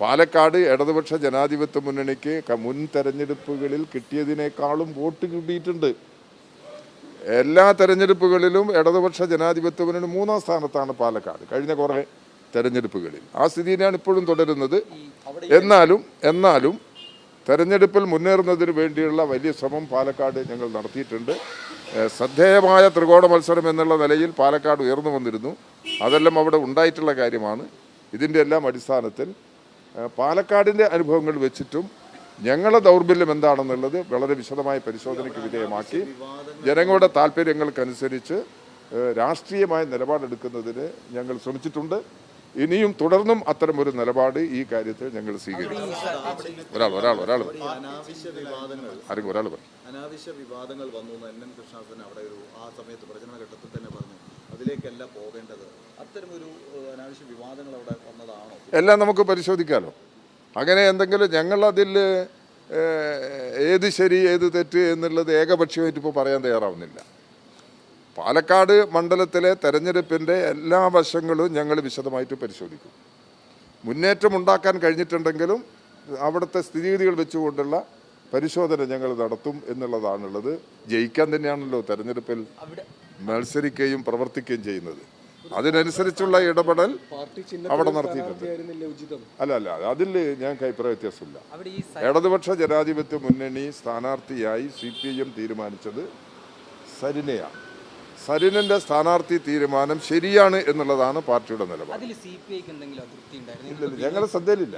പാലക്കാട് ഇടതുപക്ഷ ജനാധിപത്യ മുന്നണിക്ക് മുൻ തെരഞ്ഞെടുപ്പുകളിൽ കിട്ടിയതിനേക്കാളും വോട്ട് കിട്ടിയിട്ടുണ്ട്. എല്ലാ തെരഞ്ഞെടുപ്പുകളിലും ഇടതുപക്ഷ ജനാധിപത്യ മുന്നണി മൂന്നാം സ്ഥാനത്താണ് പാലക്കാട് കഴിഞ്ഞ കുറേ തെരഞ്ഞെടുപ്പുകളിൽ. ആ സ്ഥിതിയാണ് ഇപ്പോഴും തുടരുന്നത്. എന്നാലും എന്നാലും തെരഞ്ഞെടുപ്പിൽ മുന്നേറുന്നതിന് വേണ്ടിയുള്ള വലിയ ശ്രമം പാലക്കാട് ഞങ്ങൾ നടത്തിയിട്ടുണ്ട്. ശ്രദ്ധേയമായ ത്രികോണ മത്സരം എന്നുള്ള നിലയിൽ പാലക്കാട് ഉയർന്നു വന്നിരുന്നു. അതെല്ലാം അവിടെ ഉണ്ടായിട്ടുള്ള കാര്യമാണ്. ഇതിന്റെ എല്ലാം അടിസ്ഥാനത്തിൽ പാലക്കാടിന്റെ അനുഭവങ്ങൾ വെച്ചിട്ടും ഞങ്ങളുടെ ദൗർബല്യം എന്താണെന്നുള്ളത് വളരെ വിശദമായ പരിശോധനയ്ക്ക് വിധേയമാക്കി. ജനങ്ങളുടെ താല്പര്യങ്ങൾക്കനുസരിച്ച് രാഷ്ട്രീയമായ നിലപാടെടുക്കുന്നതിന് ഞങ്ങൾ ശ്രമിച്ചിട്ടുണ്ട്. ഇനിയും തുടർന്നും അത്തരം ഒരു നിലപാട് ഈ കാര്യത്തിൽ ഞങ്ങൾ സ്വീകരിക്കും. ഒരാൾ ഒരാൾ ഒരാൾ ആരെങ്കിലും ഒരാൾ പറഞ്ഞു അനാവശ്യ വിവാദങ്ങൾ വന്നു എൻ എൻ കൃഷ്ണദാസൻ അവിടെ ആ സമയത്ത് പ്രചരണ ഘട്ടത്തിൽ തന്നെ പറഞ്ഞു. അതിലേക്കല്ല പോകേണ്ടത് അത്തരമൊരു അനാവശ്യ വിവാദങ്ങൾ അവിടെ വന്നതാണോ? എല്ലാം നമുക്ക് പരിശോധിക്കാമല്ലോ അങ്ങനെ എന്തെങ്കിലും ഞങ്ങളതിൽ ഏത് ശരി ഏത് തെറ്റ് എന്നുള്ളത് ഏകപക്ഷീയമായിട്ട് ഇപ്പോൾ പറയാൻ തയ്യാറാവുന്നില്ല. പാലക്കാട് മണ്ഡലത്തിലെ തെരഞ്ഞെടുപ്പിന്റെ എല്ലാ വശങ്ങളും ഞങ്ങൾ വിശദമായിട്ട് പരിശോധിക്കും. മുന്നേറ്റം ഉണ്ടാക്കാൻ കഴിഞ്ഞിട്ടുണ്ടെങ്കിലും അവിടുത്തെ സ്ഥിതിഗതികൾ വെച്ചുകൊണ്ടുള്ള പരിശോധന ഞങ്ങൾ നടത്തും എന്നുള്ളതാണുള്ളത്. ജയിക്കാൻ തന്നെയാണല്ലോ തെരഞ്ഞെടുപ്പിൽ മത്സരിക്കുകയും പ്രവർത്തിക്കുകയും ചെയ്യുന്നത്. അതിനനുസരിച്ചുള്ള ഇടപെടൽ അവിടെ നടത്തിയിട്ടുണ്ട്. ഉചിതം? അല്ല അല്ല അതിൽ ഞാൻ അഭിപ്രായ വ്യത്യാസമില്ല. ഇടതുപക്ഷ ജനാധിപത്യ മുന്നണി സ്ഥാനാർത്ഥിയായി സി പി ഐ എം തീരുമാനിച്ചത് സരിനെയാണ്. സരിനന്റെ സ്ഥാനാർത്ഥി തീരുമാനം ശരിയാണ് എന്നുള്ളതാണ് പാർട്ടിയുടെ നിലപാട്. അതിൽ സി എന്തെങ്കിലും അതൃപ്തി ഉണ്ടായിരുന്നു ഇല്ലില്ല ഞങ്ങളുടെ ശ്രദ്ധയിലില്ല.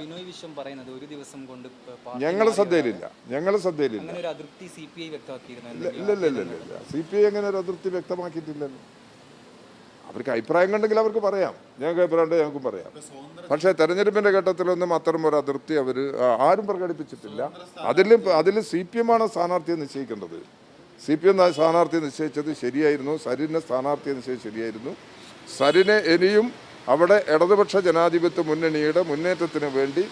ഞങ്ങളുടെ ശ്രദ്ധയിലില്ല ഞങ്ങളുടെ ശ്രദ്ധയിലില്ല. ഇല്ല ഇല്ല ഇല്ല ഇല്ല സി പി ഐ അങ്ങനെ ഒരു അതിർത്തി വ്യക്തമാക്കിയിട്ടില്ലല്ലോ. അവർക്ക് അഭിപ്രായം കണ്ടെങ്കിൽ അവർക്ക് പറയാം. ഞങ്ങൾക്ക് അഭിപ്രായം ഞങ്ങൾക്ക് ഞങ്ങൾക്കും പറയാം. പക്ഷെ തെരഞ്ഞെടുപ്പിന്റെ ഘട്ടത്തിലൊന്നും അത്തരം ഒരു അതിർത്തി അവർ ആരും പ്രകടിപ്പിച്ചിട്ടില്ല. അതിലും അതിൽ സി പി എം ആണ് സ്ഥാനാർത്ഥിയെ നിശ്ചയിക്കേണ്ടത്. സി പി എം സ്ഥാനാർത്ഥിയെ നിശ്ചയിച്ചത് ശരിയായിരുന്നു. സരിനെ സ്ഥാനാർത്ഥിയെ നിശ്ചയിച്ചത് ശരിയായിരുന്നു. സരിനെ ഇനിയും അവിടെ ഇടതുപക്ഷ ജനാധിപത്യ മുന്നണിയുടെ മുന്നേറ്റത്തിന് വേണ്ടി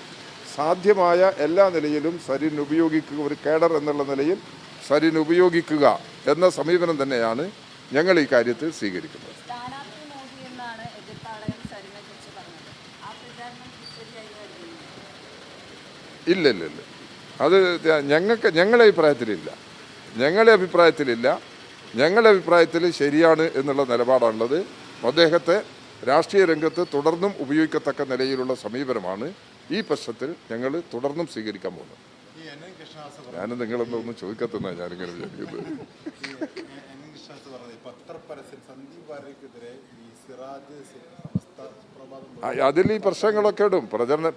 സാധ്യമായ എല്ലാ നിലയിലും സരിൻ ഉപയോഗിക്കുക ഒരു കേഡർ എന്നുള്ള നിലയിൽ സരിൻ ഉപയോഗിക്കുക എന്ന സമീപനം തന്നെയാണ് ഞങ്ങൾ ഈ കാര്യത്തിൽ സ്വീകരിക്കുന്നത്. ഇല്ലില്ലില്ല ഇല്ല ഇല്ല അത് ഞങ്ങൾക്ക് ഞങ്ങളുടെ അഭിപ്രായത്തിലില്ല. ഞങ്ങളുടെ അഭിപ്രായത്തിലില്ല. ഞങ്ങളുടെ അഭിപ്രായത്തിൽ ശരിയാണ് എന്നുള്ള നിലപാടാണുള്ളത്. അദ്ദേഹത്തെ രാഷ്ട്രീയ രംഗത്ത് തുടർന്നും ഉപയോഗിക്കത്തക്ക നിലയിലുള്ള സമീപനമാണ് ഈ പ്രശ്നത്തിൽ ഞങ്ങൾ തുടർന്നും സ്വീകരിക്കാൻ പോകുന്നത്. നിങ്ങളെന്തോന്ന് ഞാൻ നിങ്ങളൊന്നും ചോദിക്കത്തുന്ന ഞാനിങ്ങനെ വിചാരിക്കുന്നത്. അതിൽ ഈ പ്രശ്നങ്ങളൊക്കെ ഇടും. പ്രചരണ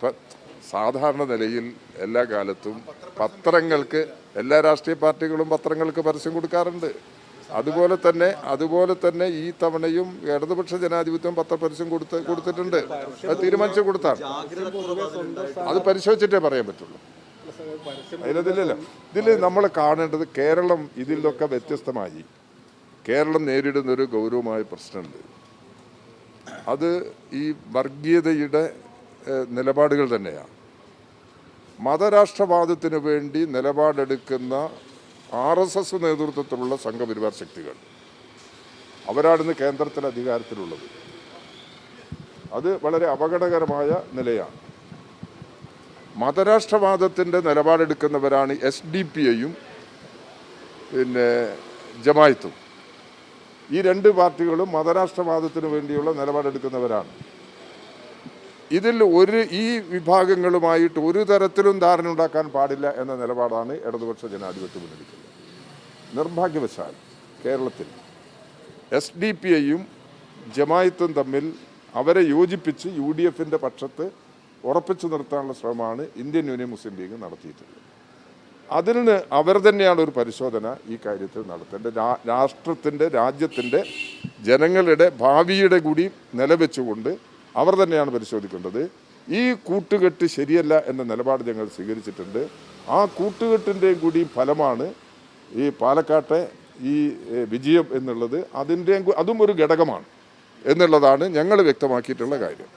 സാധാരണ നിലയിൽ എല്ലാ കാലത്തും പത്രങ്ങൾക്ക് എല്ലാ രാഷ്ട്രീയ പാർട്ടികളും പത്രങ്ങൾക്ക് പരസ്യം കൊടുക്കാറുണ്ട്. അതുപോലെ തന്നെ അതുപോലെ തന്നെ ഈ തവണയും ഇടതുപക്ഷ ജനാധിപത്യം പത്രപരസ്യം കൊടുത്ത് കൊടുത്തിട്ടുണ്ട്. അത് തീരുമാനിച്ചു കൊടുത്താണ്. അത് പരിശോധിച്ചിട്ടേ പറയാൻ പറ്റുള്ളൂ. അതിനതില്ലല്ലോ. ഇതിൽ നമ്മൾ കാണേണ്ടത് കേരളം ഇതിൽ നിന്നൊക്കെ വ്യത്യസ്തമായി. കേരളം നേരിടുന്ന ഒരു ഗൗരവമായ പ്രശ്നമുണ്ട്. അത് ഈ വർഗീയതയുടെ നിലപാടുകൾ തന്നെയാണ്. മതരാഷ്ട്രവാദത്തിന് വേണ്ടി നിലപാടെടുക്കുന്ന ആർ എസ് എസ് നേതൃത്വത്തിലുള്ള സംഘപരിവാർ ശക്തികൾ. അവരാണിന്ന് കേന്ദ്രത്തിൽ അധികാരത്തിലുള്ളത്. അത് വളരെ അപകടകരമായ നിലയാണ്. മതരാഷ്ട്രവാദത്തിന്റെ നിലപാടെടുക്കുന്നവരാണ് എസ് ഡി പി ഐയും പിന്നെ ജമായത്തും. ഈ രണ്ട് പാർട്ടികളും മതരാഷ്ട്രവാദത്തിന് വേണ്ടിയുള്ള നിലപാടെടുക്കുന്നവരാണ്. ഇതിൽ ഒരു ഈ വിഭാഗങ്ങളുമായിട്ട് ഒരു തരത്തിലും ധാരണ ഉണ്ടാക്കാൻ പാടില്ല എന്ന നിലപാടാണ് ഇടതുപക്ഷ ജനാധിപത്യ മുന്നണിക്കുന്നത് നിർഭാഗ്യവശാൽ കേരളത്തിൽ എസ് ഡി പി ഐയും ജമായത്തും തമ്മിൽ അവരെ യോജിപ്പിച്ച് യു ഡി എഫിന്റെ പക്ഷത്ത് ഉറപ്പിച്ചു നിർത്താനുള്ള ശ്രമമാണ് ഇന്ത്യൻ യൂണിയൻ മുസ്ലിം ലീഗ് നടത്തിയിട്ടുള്ളത്. അതിൽ നിന്ന് അവർ തന്നെയാണ് ഒരു പരിശോധന ഈ കാര്യത്തിൽ നടത്തേണ്ടത്. രാഷ്ട്രത്തിന്റെ രാജ്യത്തിന്റെ ജനങ്ങളുടെ ഭാവിയുടെ കൂടി നിലവെച്ചുകൊണ്ട് അവർ തന്നെയാണ് പരിശോധിക്കേണ്ടത്. ഈ കൂട്ടുകെട്ട് ശരിയല്ല എന്ന നിലപാട് ഞങ്ങൾ സ്വീകരിച്ചിട്ടുണ്ട്. ആ കൂട്ടുകെട്ടിന്റെയും കൂടി ഫലമാണ് ഈ പാലക്കാട്ടെ ഈ വിജയം എന്നുള്ളത്. അതിന്റെയും അതും ഒരു ഘടകമാണ് എന്നുള്ളതാണ് ഞങ്ങൾ വ്യക്തമാക്കിയിട്ടുള്ള കാര്യം.